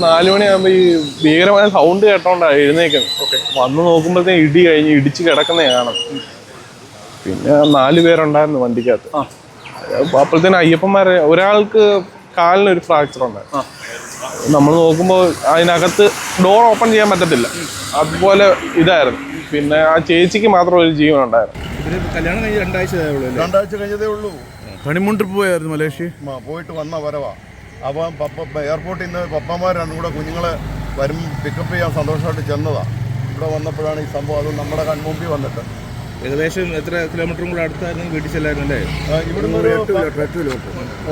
നാലു മണിയാകുമ്പോ ഈ ഭീകരമായ സൗണ്ട് കേട്ടോണ്ടാ എഴുന്നേക്കുന്നത്. വന്ന് നോക്കുമ്പോഴത്തേ ഇടി കഴിഞ്ഞ് ഇടിച്ച് കിടക്കുന്നേ കാണും. പിന്നെ നാല് പേരുണ്ടായിരുന്നു വണ്ടിക്കകത്ത്. അപ്പോഴത്തേനും അയ്യപ്പന്മാരെ ഒരാൾക്ക് കാലിനൊരു ഫ്രാക്ചർ ഉണ്ടായിരുന്നു നമ്മൾ നോക്കുമ്പോൾ അതിനകത്ത് ഡോർ ഓപ്പൺ ചെയ്യാൻ പറ്റത്തില്ല. അതുപോലെ ഇതായിരുന്നു. പിന്നെ ആ ചേച്ചിക്ക് മാത്രം ഒരു ജീവൻ ഉണ്ടായിരുന്നു. കല്യാണം കഴിഞ്ഞ് രണ്ടാഴ്ച കഴിഞ്ഞതേ ഉള്ളൂ. ഹണിമൂൺ ട്രിപ്പ് പോയായിരുന്നു മലേഷ്യ? മ- പോയിട്ട് വന്ന വരവാ. അപ്പം പപ്പ എയർപോർട്ടിൽ നിന്ന് പപ്പന്മാർ രണ്ടും കൂടെ കുഞ്ഞുങ്ങളെ വരും പിക്കപ്പ് ചെയ്യാൻ സന്തോഷമായിട്ട് ചെന്നതാണ് ഇവിടെ വന്നപ്പോഴാണ് ഈ സംഭവം. അത് നമ്മുടെ കൺമുമ്പിൽ വന്നിട്ട്. ഏകദേശം എത്ര കിലോമീറ്ററും കൂടെ അടുത്തായിരുന്നു വീട്ടിൽ ചെല്ലായിരുന്നു അല്ലേ ആ, ഇവിടുന്ന് ഒരു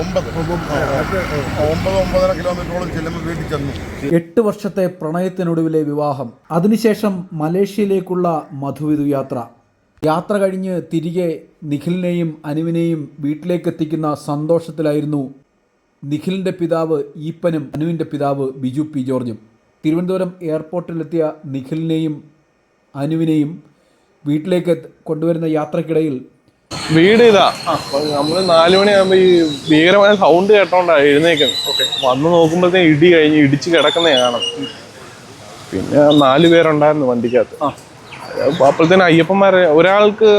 ഒമ്പത്. ഒമ്പത് ഒമ്പതര കിലോമീറ്ററോളം ചെല്ലുമ്പോൾ വീട്ടിൽ ചെന്നു. എട്ട് വർഷത്തെ പ്രണയത്തിനൊടുവിലെ വിവാഹം. അതിനുശേഷം മലേഷ്യയിലേക്കുള്ള മധുവിധു യാത്ര. യാത്ര കഴിഞ്ഞ് തിരികെ നിഖിലിനെയും അനുവിനെയും വീട്ടിലേക്കെത്തിക്കുന്ന സന്തോഷത്തിലായിരുന്നു നിഖിലിന്റെ പിതാവ് ഈപ്പനും അനുവിന്റെ പിതാവ് ബിജു പി ജോർജും. തിരുവനന്തപുരം എയർപോർട്ടിലെത്തിയ നിഖിലിനെയും അനുവിനെയും വീട്ടിലേക്ക് കൊണ്ടുവരുന്ന യാത്രക്കിടയിൽ വീട് ഇതാ. നമ്മൾ നമ്മൾ നാലു മണിയാകുമ്പോ ഈ ഭീകരമായ സൗണ്ട് കേട്ടോണ്ടാ എഴുന്നേക്കുന്നത് വന്ന് നോക്കുമ്പോഴത്തേ ഇടി കഴിഞ്ഞ് ഇടിച്ച് കിടക്കുന്ന കാണാം. പിന്നെ നാല് പേരുണ്ടായിരുന്നു വണ്ടിക്കകത്ത്. അപ്പോഴത്തേനും അയ്യപ്പന്മാരെ ഒരാൾക്ക്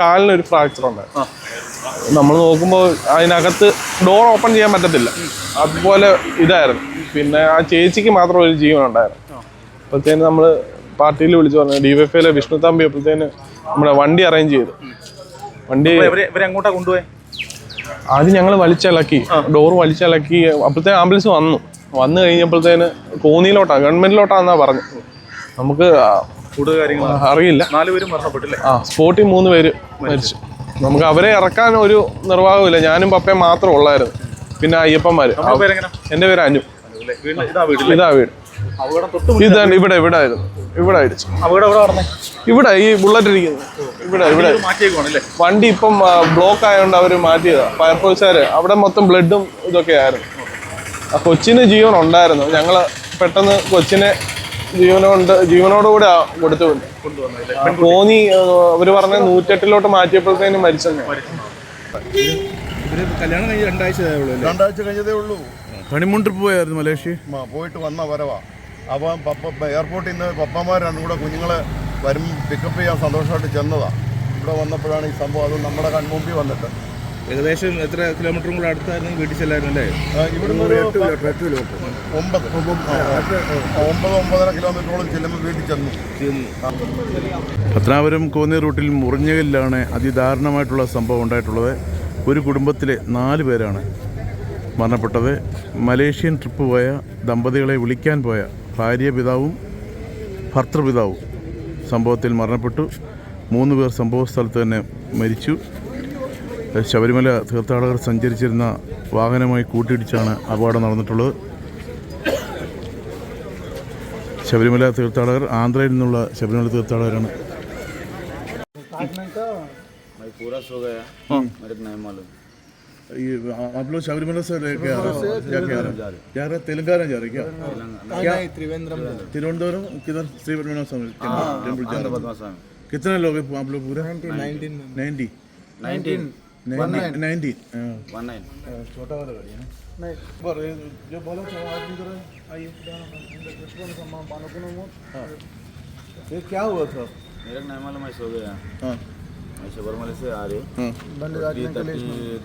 കാലിനൊരു ഫ്രാക്ചർ ഉണ്ടായിരുന്നു. നമ്മൾ നോക്കുമ്പോൾ അതിനകത്ത് ഡോർ ഓപ്പൺ ചെയ്യാൻ പറ്റത്തില്ല. അതുപോലെ ഇതായിരുന്നു. പിന്നെ ആ ചേച്ചിക്ക് മാത്രം ഒരു ജീവൻ ഉണ്ടായിരുന്നു. അപ്പോഴത്തേന് നമ്മൾ പാർട്ടിയിൽ വിളിച്ചു പറഞ്ഞു ഡി വൈഫ് ഐയിലെ വിഷ്ണു തമ്പി അപ്പോഴത്തേന് നമ്മുടെ വണ്ടി അറേഞ്ച് ചെയ്തു. വണ്ടി എങ്ങോട്ടാ കൊണ്ടുപോയി? ആദ്യം ഞങ്ങൾ വലിച്ചിളക്കി. ഡോർ വലിച്ചിളക്കി. അപ്പോഴത്തേ ആംബുലൻസ് വന്നു. വന്നു കഴിഞ്ഞപ്പോഴത്തേന് കോന്നിയിലോട്ടാ ഗവൺമെന്റിലോട്ടാന്നാ പറഞ്ഞു നമുക്ക് കൂടുതൽ കാര്യങ്ങൾ അറിയില്ല. നാലുപേരും മരണപ്പെട്ടില്ലേ? ആ സ്പോട്ടിൽ മൂന്ന് പേര് മരിച്ചു. നമുക്ക് അവരെ ഇറക്കാൻ ഒരു നിർവാഹമില്ല ഞാനും പപ്പയും മാത്രം ഉള്ളായിരുന്നു. പിന്നെ അയ്യപ്പന്മാര്. എന്റെ പേര് അനു. ഇതാ വീട്. ഇതാണ് ഇവിടെ ഇവിടെ ആയിരുന്നു. ഇവിടെ അടിച്ചു അപകടം ഇവിടെ ഈ ബുള്ളറ്റ് ഇരിക്കുന്നത് ഇവിടെ ഇവിടെ. വണ്ടി ഇപ്പം ബ്ലോക്ക് ആയതുകൊണ്ട് അവർ മാറ്റിയതാ. ഫയർഫോഴ്സുകാര് അവിടെ മൊത്തം ബ്ലഡും ഇതൊക്കെ ആയിരുന്നു. കൊച്ചിന് ജീവൻ ഉണ്ടായിരുന്നു. ഞങ്ങൾ പെട്ടെന്ന് കൊച്ചിനെ ജീവനോണ്ട് ജീവനോടുകൂടെ കൊടുത്തു കോന്നി അവർ പറഞ്ഞ നൂറ്റെട്ടിലോട്ട് മാറ്റിയപ്പോഴത്തേനും മരിച്ചു ഇവർ കല്യാണം കഴിഞ്ഞ് രണ്ടാഴ്ച കഴിഞ്ഞതേ ഉള്ളൂ. ഹണിമൂൺ ട്രിപ്പ് പോയായിരുന്നു മലേഷ്യ? മ- പോയിട്ട് വന്ന വരവാ. അപ്പം പപ്പ എയർപോർട്ടിൽ നിന്ന് പപ്പമാർ രണ്ടും കൂടെ കുഞ്ഞുങ്ങളെ വരും പിക്കപ്പ് ചെയ്യാൻ സന്തോഷമായിട്ട് ചെന്നതാണ് ഇവിടെ വന്നപ്പോഴാണ് ഈ സംഭവം അത് നമ്മുടെ കൺമുമ്പിൽ വന്നിട്ട്. ഏകദേശം എത്ര കിലോമീറ്ററും കൂടെ അടുത്തായിരുന്നു വീട്ടിൽ ചെല്ലായിരുന്നു അല്ലേ? പത്നാപുരം ഇവിടുന്ന് ഒരു ഒമ്പത്. ആ, ഒമ്പത്. ഒമ്പതര കിലോമീറ്ററോളം ചെല്ലുമ്പോൾ വീട്ടിൽ ചെന്നു. പത്തനാപുരം കോന്നി റൂട്ടിൽ മുറിഞ്ഞകലിലാണ് അതിദാരുണമായിട്ടുള്ള സംഭവം ഉണ്ടായിട്ടുള്ളത്. ഒരു കുടുംബത്തിലെ നാല് പേരാണ് മരണപ്പെട്ടത്. മലേഷ്യൻ ട്രിപ്പ് പോയ ദമ്പതികളെ വിളിക്കാൻ പോയ ഭാര്യ പിതാവും ഭർത്തൃപിതാവും സംഭവത്തിൽ മരണപ്പെട്ടു. മൂന്ന് പേർ സംഭവ സ്ഥലത്ത് തന്നെ മരിച്ചു. ശബരിമല തീർത്ഥാടകർ സഞ്ചരിച്ചിരുന്ന വാഹനമായി കൂട്ടിയിടിച്ചാണ് അപകടം നടന്നിട്ടുള്ളത് ശബരിമല തീർത്ഥാടകർ ആന്ധ്രയിൽ നിന്നുള്ള ശബരിമല തീർത്ഥാടകരാണ് भाई पूरा सो गया मेरे को नहीं मालूम ये आप लोग शबरीमला से लेके आ रहे हो क्या क्या जा रहे जा रहे तेलंगाना जा रहे क्या क्या तिरुवनंतपुरम किधर श्री पद्मनाभ स्वामी टेम्पल जा रहे हो स्वामी कितने लोग हैं आप लोग पूरे nineteen nineteen ninety one nine छोटा वाला गाड़ी है नहीं पर जो बोला था आदमी जरा आइए हाँ। ये क्या हुआ था? मेरे को नहीं मालूम मैं सो गया। हाँ। मैं शबरमले से आ रही हाँ।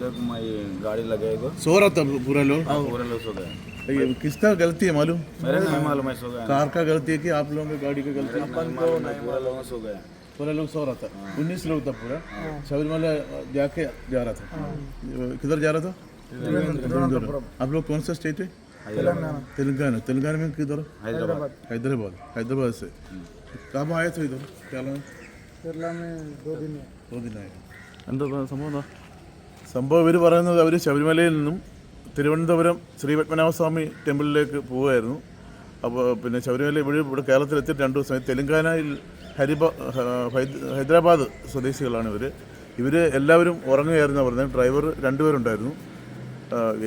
तक मैं गाड़ी लगाएगा सो रहा था पूरा लोग पूरे लोग सो गए ये किसका गलती है मालूम? मेरे नहीं मालूम मैं सो गया। कार का गलती है कि आप लोगों की गाड़ी का गलती है? मालूम मैं पूरा लोगों सो गया। पूरा लोग सो रहा था उन्नीस लोग था पूरा शबरीमला जाके जा रहा था किधर जा रहा था तिरुवनंतपुरम आप लोग कौन सा स्टेट है तेलंगाना तेलंगाना में किधर हैदराबाद हैदराबाद हैदराबाद से कब आए थे इधर केरला में दो दिन आए എന്താ സംഭവം എന്താ സംഭവം ഇവർ പറയുന്നത് അവർ ശബരിമലയിൽ നിന്നും തിരുവനന്തപുരം ശ്രീ പത്മനാഭസ്വാമി ടെമ്പിളിലേക്ക് പോവുമായിരുന്നു അപ്പോൾ പിന്നെ ശബരിമല ഇവിടെ ഇവിടെ കേരളത്തിലെത്തിയിട്ട് രണ്ട് ദിവസം തെലങ്കാനയിൽ ഹൈദരാബാദ് സ്വദേശികളാണ് ഇവർ ഇവർ എല്ലാവരും ഉറങ്ങുകയായിരുന്നു പറഞ്ഞത് ഡ്രൈവർ രണ്ടുപേരുണ്ടായിരുന്നു.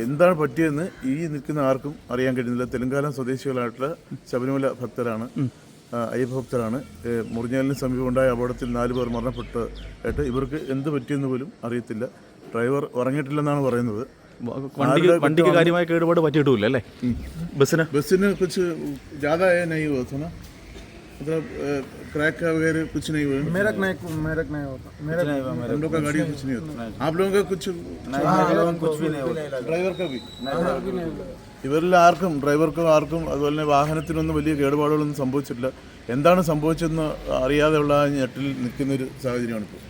എന്താണ് പറ്റിയതെന്ന് ഈ നിൽക്കുന്ന ആർക്കും അറിയാൻ കഴിയുന്നില്ല. തെലങ്കാന സ്വദേശികളായിട്ടുള്ള ശബരിമല ഭക്തരാണ്. അയ്യപ്പ ഭക്തരാണ്. മുറിഞ്ഞാലിന് സമീപമുണ്ടായ അപകടത്തിൽ നാല് പേർ മരണപ്പെട്ടായിട്ട് ഇവർക്ക് എന്ത് പറ്റിയെന്ന് പോലും അറിയത്തില്ല. ഡ്രൈവർ ഉറങ്ങിയിട്ടില്ലെന്നാണ് പറയുന്നത്. വണ്ടിക്ക് കാര്യമായ കേടുപാട് പറ്റിയിട്ടില്ല അല്ലേ? ബസ്സിന്? ബസ്സിനെ കുറിച്ച് ജാഥ നൈ मतलब क्रैक का वगैरह कुछ नहीं हुआ मेरा नहीं मेरा नहीं होता मेरा नहीं हुआ मेरा हम लोग का गाड़ी कुछ नहीं होता आप लोगों का कुछ कुछ भी नहीं होता ഡ്രൈവർ का भी ഇവരിൽ ആർക്കും ഡ്രൈവർക്കും ആർക്കും അതുപോലെ തന്നെ വാഹനത്തിനൊന്നും വലിയ കേടുപാടുകളൊന്നും സംഭവിച്ചിട്ടില്ല എന്താണ് സംഭവിച്ചതെന്ന് അറിയാതെയുള്ള ആ ഞെട്ടിൽ നിൽക്കുന്ന ഒരു സാഹചര്യമാണ് ഇപ്പോൾ